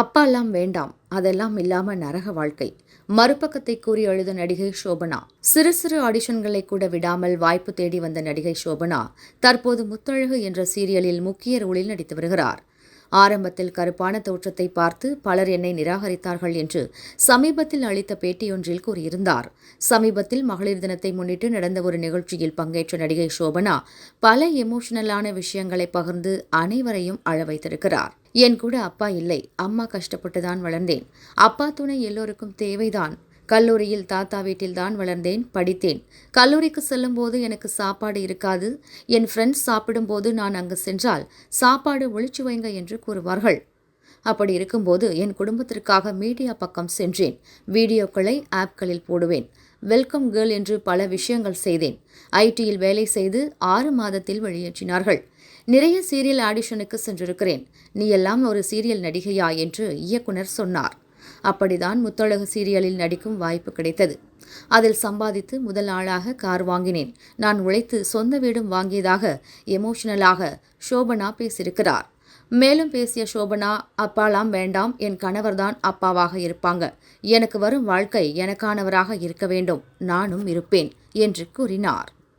அப்பாலாம் வேண்டாம். அதெல்லாம் இல்லாம நரக வாழ்க்கை. மறுபக்கத்தை கூறி எழுத நடிகை சோபனா சிறு சிறு ஆடிஷன்களை கூட விடாமல் வாய்ப்பு தேடி வந்த நடிகை சோபனா தற்போது முத்தழகு என்ற சீரியலில் முக்கிய ரோலில் நடித்து வருகிறார். ஆரம்பத்தில் கருப்பான தோற்றத்தை பார்த்து பலர் என்னை நிராகரித்தார்கள் என்று சமீபத்தில் அளித்த பேட்டியொன்றில் கூறியிருந்தார். சமீபத்தில் மகளிர் தினத்தை முன்னிட்டு நடந்த ஒரு நிகழ்ச்சியில் பங்கேற்ற நடிகை சோபனா பல எமோஷனலான விஷயங்களை பகிர்ந்து அனைவரையும் அழ வைத்திருக்கிறார் என் கூட அப்பா இல்லை. அம்மா கஷ்டப்பட்டுதான் வளர்ந்தேன். அப்பா துணை எல்லோருக்கும் தேவைதான். கல்லூரியில் தாத்தா வீட்டில்தான் வளர்ந்தேன் படித்தேன். கல்லூரிக்கு செல்லும்போது எனக்கு சாப்பாடு இருக்காது. என் ஃப்ரெண்ட்ஸ் சாப்பிடும்போது நான் அங்கு சென்றால் சாப்பாடு ஒழிச்சு வைங்க என்று கூறுவார்கள். அப்படி இருக்கும்போது என் குடும்பத்திற்காக மீடியா பக்கம் சென்றேன். வீடியோக்களை ஆப்களில் போடுவேன். வெல்கம் கேர்ள் என்று பல விஷயங்கள் செய்தேன். ஐடியில் வேலை செய்து ஆறு மாதத்தில் வெளியேற்றினார்கள். நிறைய சீரியல் ஆடிஷனுக்கு சென்றிருக்கிறேன். நீ எல்லாம் ஒரு சீரியல் நடிகையா என்று இயக்குனர் சொன்னார். அப்படிதான் முத்தழகு சீரியலில் நடிக்கும் வாய்ப்பு கிடைத்தது. அதில் சம்பாதித்து முதல் ஆளாக கார் வாங்கினேன். நான் உழைத்து சொந்த வீடும் வாங்கியதாக எமோஷனலாக சோபனா பேசியிருக்கிறார். மேலும் பேசிய சோபனா அப்பாலாம் வேண்டாம் என் கணவர்தான் அப்பாவாக இருப்பாங்க. எனக்கு வரும் வாழ்க்கை எனக்கானவராக இருக்க வேண்டும். நானும் இருப்பேன் என்று கூறினார்.